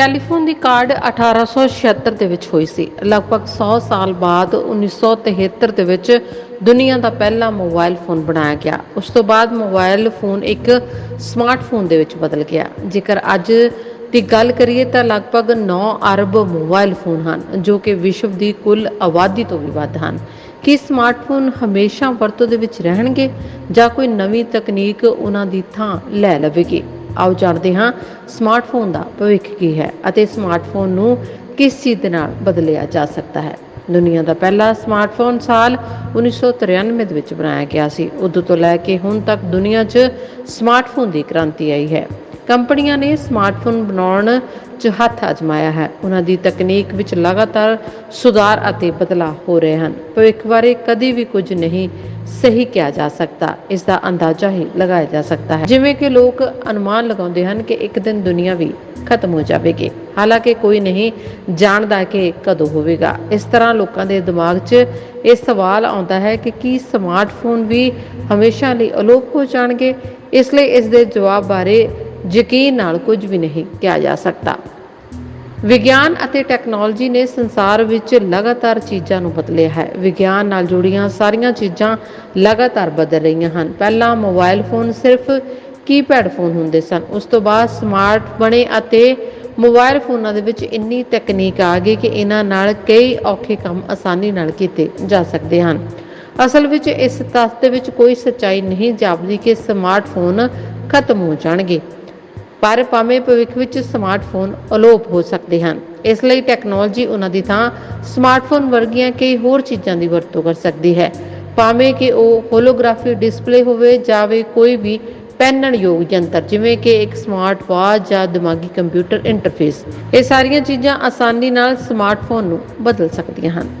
Telephone ਦੀ ਕਾਢ 1876 ਦੇ ਵਿੱਚ ਹੋਈ ਸੀ। ਲਗਭਗ 100 ਸਾਲ ਬਾਅਦ 1973 ਦੇ ਵਿੱਚ ਦੁਨੀਆ ਦਾ ਪਹਿਲਾ ਮੋਬਾਈਲ ਫੋਨ ਬਣਾਇਆ ਗਿਆ। ਉਸ ਤੋਂ ਬਾਅਦ ਮੋਬਾਈਲ ਫੋਨ ਇੱਕ ਸਮਾਰਟਫੋਨ ਦੇ ਵਿੱਚ ਬਦਲ ਗਿਆ। ਜੇਕਰ ਅੱਜ ਦੀ ਗੱਲ ਕਰੀਏ ਤਾਂ ਲਗਭਗ 9 ਅਰਬ ਮੋਬਾਈਲ ਫੋਨ ਹਨ, ਜੋ ਕਿ ਵਿਸ਼ਵ ਦੀ ਕੁੱਲ ਆਬਾਦੀ ਤੋਂ ਵੀ ਵੱਧ ਹਨ। ਕੀ ਸਮਾਰਟਫੋਨ ਹਮੇਸ਼ਾ ਵਰਤੋਂ ਦੇ ਵਿੱਚ ਰਹਿਣਗੇ ਜਾਂ ਕੋਈ ਨਵੀਂ ਤਕਨੀਕ ਉਹਨਾਂ ਦੀ ਥਾਂ ਲੈ ਲਵੇਗੀ? ਆਓ ਜਾਣਦੇ ਹਾਂ। ਸਮਾਰਟਫੋਨ ਦਾ ਭਵਿੱਖ ਕੀ ਹੈ ਅਤੇ ਸਮਾਰਟਫੋਨ ਨੂੰ ਕਿਸ ਚੀਜ਼ ਦੇ ਨਾਲ ਬਦਲਿਆ ਜਾ ਸਕਦਾ ਹੈ? ਦੁਨੀਆ ਦਾ ਪਹਿਲਾ ਸਮਾਰਟਫੋਨ ਸਾਲ 1993 ਦੇ ਵਿੱਚ ਬਣਾਇਆ ਗਿਆ ਸੀ। ਉਦੋਂ ਤੋਂ ਲੈ ਕੇ ਹੁਣ ਤੱਕ ਦੁਨੀਆ 'ਚ ਸਮਾਰਟਫੋਨ ਦੀ ਕ੍ਰਾਂਤੀ ਆਈ ਹੈ। ਕੰਪਨੀਆਂ ਨੇ ਸਮਾਰਟਫੋਨ ਬਣਾਉਣ 'ਚ ਹੱਥ ਅਜਮਾਇਆ ਹੈ। ਉਹਨਾਂ ਦੀ ਤਕਨੀਕ ਵਿੱਚ ਲਗਾਤਾਰ ਸੁਧਾਰ ਅਤੇ ਬਦਲਾਅ ਹੋ ਰਹੇ ਹਨ। ਭਵਿੱਖ ਬਾਰੇ ਕਦੀ ਵੀ ਕੁਝ ਨਹੀਂ ਸਹੀ ਕਿਹਾ ਜਾ ਸਕਦਾ। ਇਸ ਦਾ ਅੰਦਾਜ਼ਾ ਹੀ ਲਗਾਇਆ ਜਾ ਸਕਦਾ ਹੈ। ਜਿਵੇਂ ਕਿ ਲੋਕ ਅਨੁਮਾਨ ਲਗਾਉਂਦੇ ਹਨ ਕਿ ਇੱਕ ਦਿਨ ਦੁਨੀਆ ਵੀ ਖਤਮ ਹੋ ਜਾਵੇਗੀ। ਹਾਲਾਂਕਿ ਕੋਈ ਨਹੀਂ ਜਾਣਦਾ ਕਿ ਕਦੋਂ ਹੋਵੇਗਾ। ਇਸ ਤਰ੍ਹਾਂ ਲੋਕਾਂ ਦੇ ਦਿਮਾਗ 'ਚ ਇਹ ਸਵਾਲ ਆਉਂਦਾ ਹੈ ਕਿ ਕੀ ਸਮਾਰਟਫੋਨ ਵੀ ਹਮੇਸ਼ਾ ਲਈ ਅਲੋਪ ਹੋ ਜਾਣਗੇ? ਇਸ ਲਈ ਇਸ ਦੇ ਜਵਾਬ ਬਾਰੇ ਯਕੀਨ ਨਾਲ ਕੁਝ ਵੀ ਨਹੀਂ ਕਿਹਾ ਜਾ ਸਕਦਾ। ਵਿਗਿਆਨ ਅਤੇ ਟੈਕਨੋਲੋਜੀ ਨੇ ਸੰਸਾਰ ਵਿੱਚ ਲਗਾਤਾਰ ਚੀਜ਼ਾਂ ਨੂੰ ਬਦਲਿਆ ਹੈ। ਵਿਗਿਆਨ ਨਾਲ ਜੁੜੀਆਂ ਸਾਰੀਆਂ ਚੀਜ਼ਾਂ ਲਗਾਤਾਰ ਬਦਲ ਰਹੀਆਂ ਹਨ। ਪਹਿਲਾਂ ਮੋਬਾਈਲ ਫੋਨ ਸਿਰਫ ਕੀਪੈਡ ਫੋਨ ਹੁੰਦੇ ਸਨ। ਉਸ ਤੋਂ ਬਾਅਦ ਸਮਾਰਟ ਬਣੇ ਅਤੇ ਮੋਬਾਈਲ ਫੋਨਾਂ ਦੇ ਵਿੱਚ ਇੰਨੀ ਤਕਨੀਕ ਆ ਗਈ ਕਿ ਇਹਨਾਂ ਨਾਲ ਕਈ ਔਖੇ ਕੰਮ ਆਸਾਨੀ ਨਾਲ ਕੀਤੇ ਜਾ ਸਕਦੇ ਹਨ। ਅਸਲ ਵਿੱਚ ਇਸ ਤੱਥ ਦੇ ਵਿੱਚ ਕੋਈ ਸੱਚਾਈ ਨਹੀਂ ਜਾਪਦੀ ਕਿ ਸਮਾਰਟਫੋਨ ਖਤਮ ਹੋ ਜਾਣਗੇ। ਪਰ ਭਾਵੇਂ ਭਵਿੱਖ ਵਿੱਚ ਸਮਾਰਟਫੋਨ ਅਲੋਪ ਹੋ ਸਕਦੇ ਹਨ, ਇਸ ਲਈ ਟੈਕਨੋਲੋਜੀ ਉਹਨਾਂ ਦੀ ਥਾਂ ਸਮਾਰਟਫੋਨ ਵਰਗੀਆਂ ਕਈ ਹੋਰ ਚੀਜ਼ਾਂ ਦੀ ਵਰਤੋਂ ਕਰ ਸਕਦੀ ਹੈ। ਭਾਵੇਂ ਕਿ ਉਹ ਹੋਲੋਗ੍ਰਾਫੀ ਡਿਸਪਲੇ ਹੋਵੇ ਜਾਵੇ ਕੋਈ ਵੀ ਪਹਿਨਣ ਯੋਗ ਯੰਤਰ, ਜਿਵੇਂ ਕਿ ਇੱਕ ਸਮਾਰਟ ਵਾਚ ਜਾਂ ਦਿਮਾਗੀ ਕੰਪਿਊਟਰ ਇੰਟਰਫੇਸ ਇਹ ਸਾਰੀਆਂ ਚੀਜ਼ਾਂ ਆਸਾਨੀ ਨਾਲ ਸਮਾਰਟਫੋਨ ਨੂੰ ਬਦਲ ਸਕਦੀਆਂ ਹਨ।